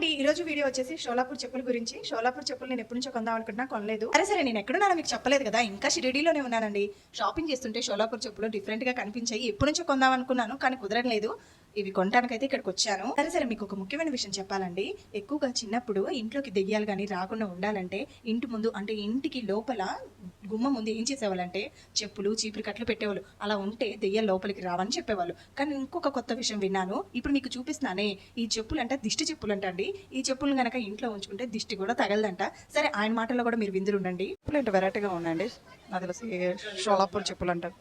అండి ఈ రోజు వీడియో వచ్చేసి షోలాపూర్ చెప్పుల గురించి. షోలాపూర్ చెప్పులు నేను ఎప్పటి నుంచో కొందాం అనుకుంటున్నా కొనలేదు. అరే సరే నేను ఎక్కడున్నానో మీకు చెప్పలేదు కదా. ఇంకా షిరిడీలోనే ఉన్నానండి. షాపింగ్ చేస్తుంటే షోలాపూర్ చెప్పులు డిఫరెంట్గా కనిపించాయి. ఎప్పటి నుంచో కొందాం అనుకున్నాను కానీ కుదరట్లేదు. ఇవి కొనడానికైతే ఇక్కడికి వచ్చాను సరే సరే మీకు ఒక ముఖ్యమైన విషయం చెప్పాలండి. ఎక్కువగా చిన్నప్పుడు ఇంట్లోకి దెయ్యాలు కానీ రాకుండా ఉండాలంటే ఇంటి ముందు అంటే ఇంటికి లోపల గుమ్మ ముందు ఏం చేసేవాళ్ళంటే చెప్పులు చీపురు కట్లు పెట్టేవాళ్ళు. అలా ఉంటే దెయ్యాలు లోపలికి రావని చెప్పేవాళ్ళు. కానీ ఇంకొక కొత్త విషయం విన్నాను. ఇప్పుడు మీకు చూపిస్తున్నానే ఈ చెప్పులు అంటే దిష్టి చెప్పులు అంటండి ఈ చెప్పులు గనక ఇంట్లో ఉంచుకుంటే దిష్టి కూడా తగలదంట. సరే ఆయన మాటల్లో కూడా మీరు విందులు ఉండండి. చెప్పులు వెరైటీగా ఉండండి నాకు తెలిసి షోలాపూర్ చెప్పులు అంటారు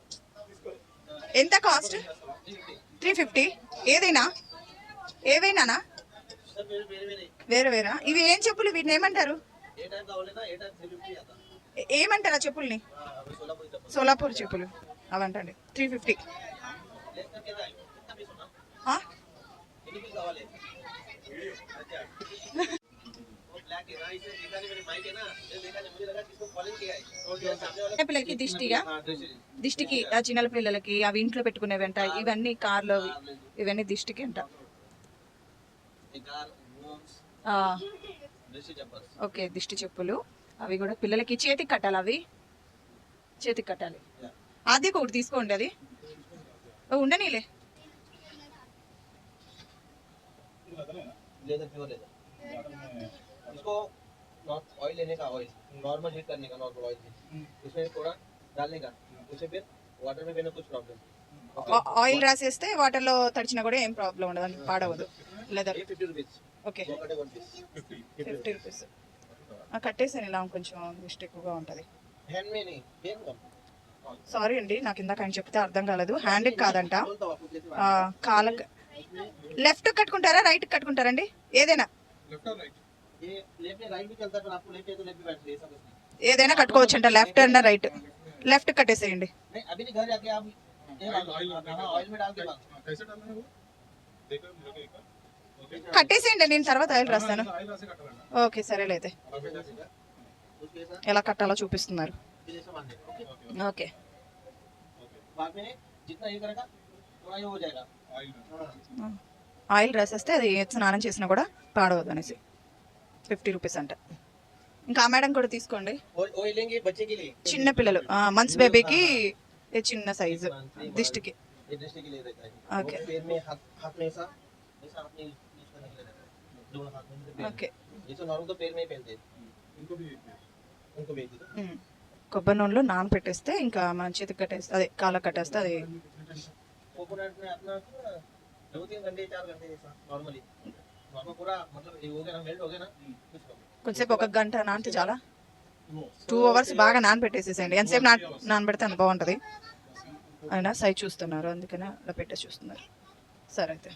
ఎంత కాస్ట్? Three fifty. ఏదైనా? ఏవైనానా? వేరే వేరా ఇవి ఏం చెప్పులు? వీటిని ఏమంటారు? ఏమంటారు ఆ చెప్పుల్ని? సోలాపూర్ చెప్పులు. అవంటండి. Three fifty. పిల్లలకి దిష్టిగా? దిష్టికి ఆ చిన్న పిల్లలకి అవి ఇంట్లో పెట్టుకునేవి అంట ఇవన్నీ కార్లో ఇవన్నీ దిష్టికి అంట ఆ, ఓకే దిష్టి చెప్పులు అవి కూడా పిల్లలకి చేతికి కట్టాలి అవి చేతికి కట్టాలి అది ఒకటి తీసుకోండి అది ఓ, ఉండనీలే लेदर प्योर लेदर इसको ऑयल लेने का ऑयल नॉर्मल हीट करने का नॉर्मल ऑयल उसमें थोड़ा डालने का उसे फिर वाटर में पहले कुछ प्रॉब्लम ఆ- ఆయిల్ రాసేస్తే వాటర్లో తడిచినా కూడా ఏం ప్రాబ్లం ఉండదు అని పాడవదు లెదర్ ये फिफ्टी रुपीज ఓకే दो कटे वन पीस ఫిఫ్టీ రూపీస్ కట్టేసాను ఇలా కొంచెం దిష్టి ఎక్కువగా ఉంటుంది हैंड में नहीं हैंड कम సారీ అండి నాకు ఇందాక ఆయన చెప్తే అర్థం కాలేదు హ్యాండ్ కాదంట बोलता हूँ आपको जैसे ఆ, కాళ్ళకి లెఫ్ట్ కట్టుకుంటారా రైట్ కట్టుకుంటారండి ఏదైనా ये लेफ्ट में राइट भी चलता है पर आपको लेफ्ट है तो लेफ्ट भी बैठ ऐसा कुछ नहीं ఏదైనా కట్టుకోవచ్చు అంట లెఫ్ట్ అండ్ రైట్ లెఫ్ట్ కట్టేసేయండి. కట్టేసేయండి నేను తర్వాత ఆయిల్ రాస్తాను. ఓకే సరేలే అయితే ఎలా కట్టాలో చూపిస్తున్నారు. ఓకే. ఆయిల్ రాసేస్తే అది స్నానం చేసినా కూడా పాడవద్దు అనేసి. ఫిఫ్టీ రూపీస్ అంటే. ఇంకా ఆ మేడం కూడా తీసుకోండి ऑयल ऑयल लेंगे बच्चे के लिए చిన్న పిల్లలు మంత్స్ బేబీకి చిన్న సైజు దిష్టికి ये दृष्टि के लिए रहता है ओके। वो पैर में हाथ हाथ में ऐसा ऐसा हाथ में यूज करने के लिए रहता है दोनों हाथ में से पैर ఓకే ये तो नॉर्मल तो पैर में ही पहनते हैं इनको भी उनको भेज दो ఉమ్. కొబ్బరి నూనెలో నానపెట్టేస్తే ఇంకా మన చేతికి కట్టేస్తే అదే కాళ్ళకి కట్టేస్తే అది कोकोनट में अपना दो तीन घंटे चार घंटे ऐसा नॉर्मली नॉर्मल पूरा मतलब ये हो गया ना मेल्ट हो गया ना कुछ करो కొంచెంసేపు ఒక గంట నానితే చాలా. టూ అవర్స్ బాగా నానబెట్టేసేసేయండి. ఎంతసేపు నా నానబెడితే అంత బాగుంటుంది. అయినా సైజ్ చూస్తున్నారు అందుకనే అలా పెట్టేసి చూస్తున్నారు. సరే అయితే.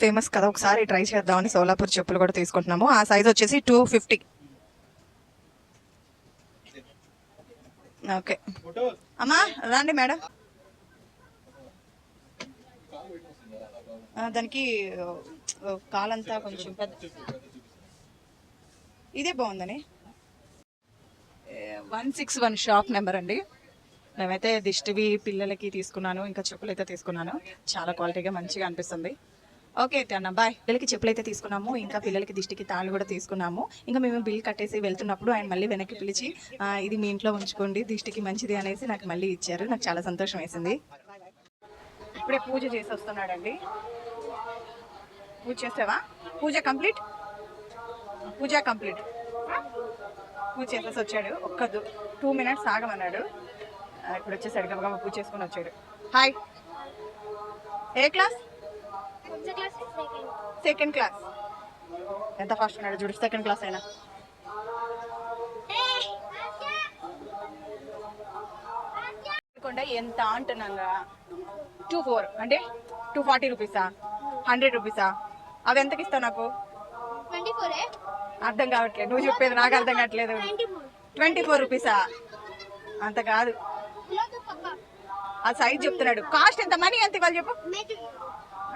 ఫేమస్ కదా ఒకసారి ట్రై చేద్దామని సోలాపూర్ చెప్పులు కూడా తీసుకుంటున్నాము. ఆ సైజ్ వచ్చేసి టూ ఫిఫ్టీ ఓకే. అమ్మా రండి మేడం. దానికి కాలంతా కొంచెం పెద్ద ఇదే బాగుందని. One six one shop number అండి. మేమైతే దిష్టివి పిల్లలకి తీసుకున్నాను ఇంకా చెప్పులైతే తీసుకున్నాను. చాలా క్వాలిటీగా మంచిగా అనిపిస్తుంది. ఓకే అయితే అన్న బాయ్. పిల్లలకి చెప్పులు అయితే తీసుకున్నాము ఇంకా పిల్లలకి దిష్టికి తాళ్ళు కూడా తీసుకున్నాము. ఇంకా మేము బిల్ కట్టేసి వెళ్తున్నప్పుడు ఆయన మళ్ళీ వెనక్కి పిలిచి ఇది మీ ఇంట్లో ఉంచుకోండి దిష్టికి మంచిది అనేసి నాకు మళ్ళీ ఇచ్చారు. నాకు చాలా సంతోషం వేసింది. ఇప్పుడే పూజ చేసి వస్తున్నాడండి. పూజ చేసావా పూజ కంప్లీట్? పూజ కంప్లీట్. పూజ చేసేసి వచ్చాడు. ఒక్క టూ మినిట్స్ ఆగమన్నాడు. ఇప్పుడు వచ్చేసాడు. గబగబా పూజ చేసుకొని వచ్చాడు. హాయ్ ఏ క్లాస్? సెకండ్ క్లాస్ ఎంత ఫాస్ట్ ఉన్నాడు చూడు. సెకండ్ క్లాస్ అయినా. ఎంత అంటున్నాగా? టూ ఫోర్ అంటే టూ ఫార్టీ రూపీసా హండ్రెడ్ రూపీసా అవి ఎంతకి ఇస్తావు నాకు? ట్వంటీ ఫోర్ అర్థం కావట్లేదు. నువ్వు చెప్పేది నాకు అర్థం కావట్లేదు. ట్వంటీ ఫోర్ రూపీసా? అంత కాదు. ఆ సైజ్ చెప్తున్నాడు. కాస్ట్ ఎంత? మనీ ఎంత ఇవ్వాలి చెప్పు.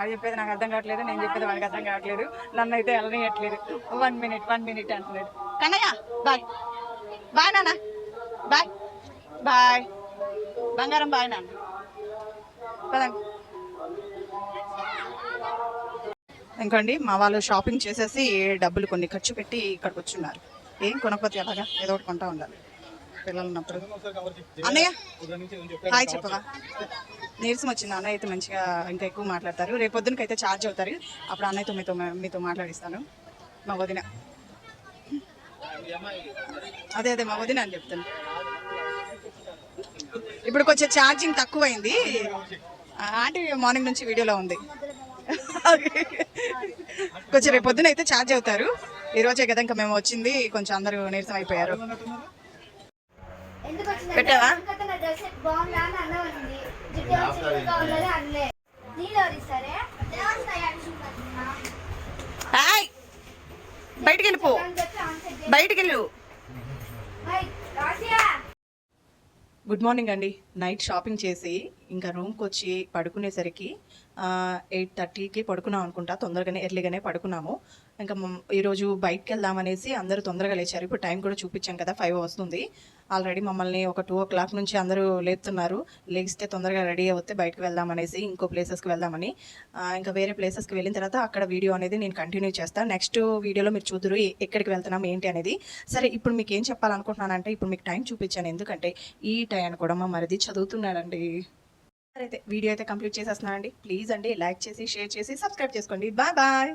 అది చెప్పేది నాకు అర్థం కావట్లేదు. నేను చెప్పేది వాడికి అర్థం కావట్లేదు. నన్ను అయితే వెళ్ళనియట్లేదు వన్ మినిట్ వన్ మినిట్ అంటున్నాడు. కన్నయ్య బాయ్. బాయ్ నాన్న. బాయ్. బాయ్. బంగారం బాయ్ నాన్న. పదండి. ఇంకోండి మా వాళ్ళు షాపింగ్ చేసేసి డబ్బులు కొన్ని ఖర్చు పెట్టి ఇక్కడికి వచ్చున్నారు. ఏం కొనకపోతే ఎలాగా? ఏదో ఒకటి కొంటా ఉండాలి. పిల్లలు ఉన్నప్పుడు. అన్నయ్య హాయ్ చెప్పవా? నీరసం వచ్చింది. అన్నయ్య అయితే మంచిగా ఇంకా ఎక్కువ మాట్లాడతారు. రేపు పొద్దునకి అయితే ఛార్జ్ అవుతారు. అప్పుడు అన్నయ్యతో మీతో మీతో మాట్లాడిస్తాను. మా వదిన. అదే అదే మా వదిన అని చెప్తాను. ఇప్పుడు కొంచెం ఛార్జింగ్ తక్కువైంది. ఆంటీ మార్నింగ్ నుంచి వీడియోలో ఉంది. కొంచెం రేపు పొద్దున అయితే ఛార్జ్ అవుతారు. ఈ రోజే కదా ఇంకా మేము వచ్చింది. కొంచెం అందరూ నీరసం అయిపోయారు. పెట్టావా? బయటికి వెళ్ళిపో. బయటికి వెళ్ళు. గుడ్ మార్నింగ్ అండి. నైట్ షాపింగ్ చేసి ఇంకా రూమ్కి వచ్చి పడుకునేసరికి ఎయిట్ థర్టీకి పడుకున్నాం అనుకుంటా. తొందరగానే ఎర్లీగానే పడుకున్నాము. ఇంకా ఈరోజు బయటకు వెళ్దామనేసి అందరూ తొందరగా లేచారు. ఇప్పుడు టైం కూడా చూపించాం కదా ఫైవ్ వస్తుంది. ఆల్రెడీ మమ్మల్ని ఒక టూ ఓ క్లాక్ నుంచి అందరూ లేపుతున్నారు. లేస్తే తొందరగా రెడీ అవుతే బయటకు వెళ్దామనేసి ఇంకో ప్లేసెస్కి వెళ్దామని. ఇంకా వేరే ప్లేసెస్కి వెళ్ళిన తర్వాత అక్కడ వీడియో అనేది నేను కంటిన్యూ చేస్తాను నెక్స్ట్ వీడియోలో మీరు చూద్దరు ఎక్కడికి వెళ్తున్నాం ఏంటి అనేది. సరే ఇప్పుడు మీకు ఏం చెప్పాలనుకుంటున్నానంటే ఇప్పుడు మీకు టైం చూపించాను. ఎందుకంటే ఈ టైం కూడా మా మరిది చదువుతున్నాడండి. అయితే వీడియో అయితే కంప్లీట్ చేసేస్తున్నానండి. ప్లీజ్ అండి లైక్ చేసి షేర్ చేసి సబ్స్క్రైబ్ చేసుకోండి. Bye bye.